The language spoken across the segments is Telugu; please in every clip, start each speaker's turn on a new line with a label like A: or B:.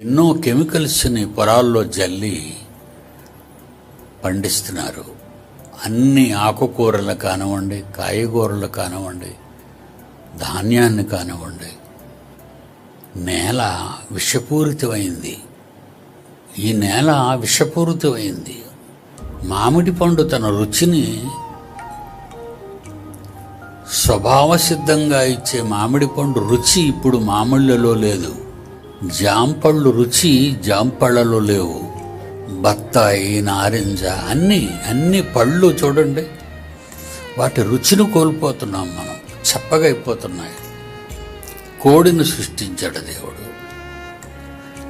A: ఎన్నో కెమికల్స్ని పొలాల్లో జల్లి పండిస్తున్నారు. అన్ని ఆకుకూరలు కానివ్వండి కాయగూరలు కానివ్వండి ధాన్యాన్ని కానివ్వండి నేల విషపూరితమైంది. ఈ నేల విషపూరితమైంది. మామిడి పండు తన రుచిని స్వభావసిద్ధంగా ఇచ్చే మామిడి పండు రుచి ఇప్పుడు మామిళ్ళలో లేదు. జాంపళ్ళు రుచి జాంపళ్ళలో లేవు. బత్తాయి నారింజ అన్నీ అన్ని పళ్ళు చూడండి. వాటి రుచిని కోల్పోతున్నాం మనం. చప్పగా అయిపోతున్నాయి. కోడిని సృష్టించాడు దేవుడు.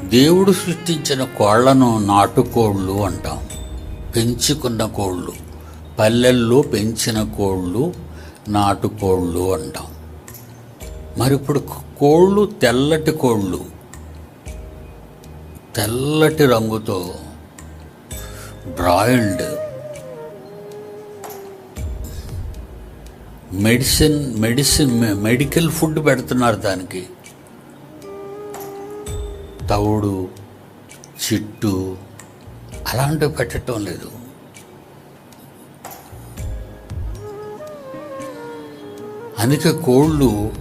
A: దేవుడు సృష్టించిన కోళ్ళను నాటుకోళ్ళు అంటాం. పెంచుకున్న కోళ్ళు పల్లెల్లో పెంచిన కోళ్ళు నాటుకోళ్ళు అంటాం. మరి ఇప్పుడు కోళ్ళు తెల్లటి కోళ్ళు. తెల్లటి రంగుతో broiled medicine medicine medical food పెడుతున్నారు దానికి. తవుడు చిట్టు అలాంటివి పెట్టడం లేదు. అందుకే కోళ్ళు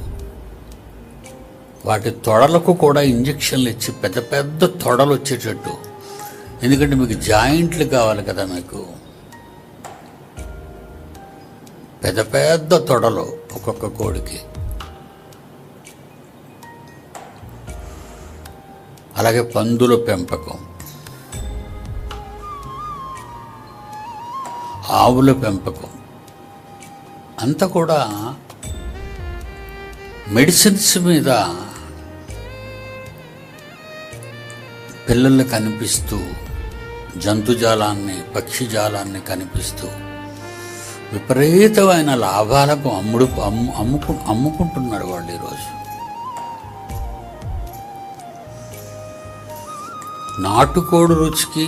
A: వాటి తొడలకు కూడా ఇంజక్షన్లు ఇచ్చి పెద్ద పెద్ద తొడలు వచ్చేటట్టు. ఎందుకంటే మీకు జాయింట్లు కావాలి కదా మీకు. పెద్ద పెద్ద తొడలు ఒక్కొక్క కోడికి. అలాగే పందుల పెంపకం. ఆవుల పెంపకం. అంతా కూడా మెడిసిన్స్ మీద పిల్లల్ని కనిపిస్తూ జంతుజాలాన్ని పక్షిజాలాన్ని కనిపిస్తూ విపరీతమైన లాభాలకు అమ్ముడు అమ్ము అమ్ముకు అమ్ముకుంటున్నారు వాళ్ళు ఈరోజు. నాటుకోడి రుచికి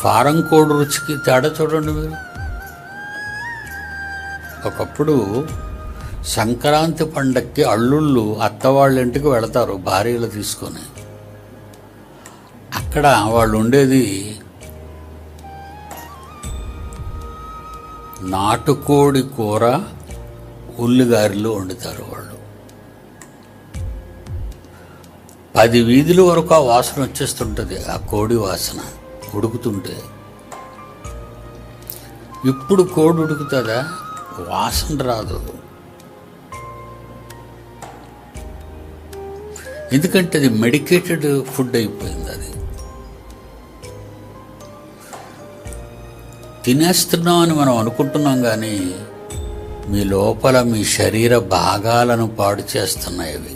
A: ఫారం కోడి రుచికి తేడా చూడండి మీరు. ఒకప్పుడు సంక్రాంతి పండక్కి అల్లుళ్ళు అత్తవాళ్ళ ఇంటికి వెళతారు భార్యలు తీసుకొని. అక్కడ వాళ్ళు ఉండేది నాటుకోడి కూర ఉల్లిగారెలు వండుతారు వాళ్ళు. పది వీధుల వరకు ఆ వాసన వచ్చేస్తుంటుంది ఆ కోడి వాసన ఉడుకుతుంటే. ఇప్పుడు కోడి ఉడుకుతుందా? వాసన రాదు. ఎందుకంటే అది మెడికేటెడ్ ఫుడ్ అయిపోయింది అది. తినేస్తున్నాం అని మనం అనుకుంటున్నాం కానీ మీ లోపల మీ శరీర భాగాలను పాడు చేస్తున్నాయి అవి.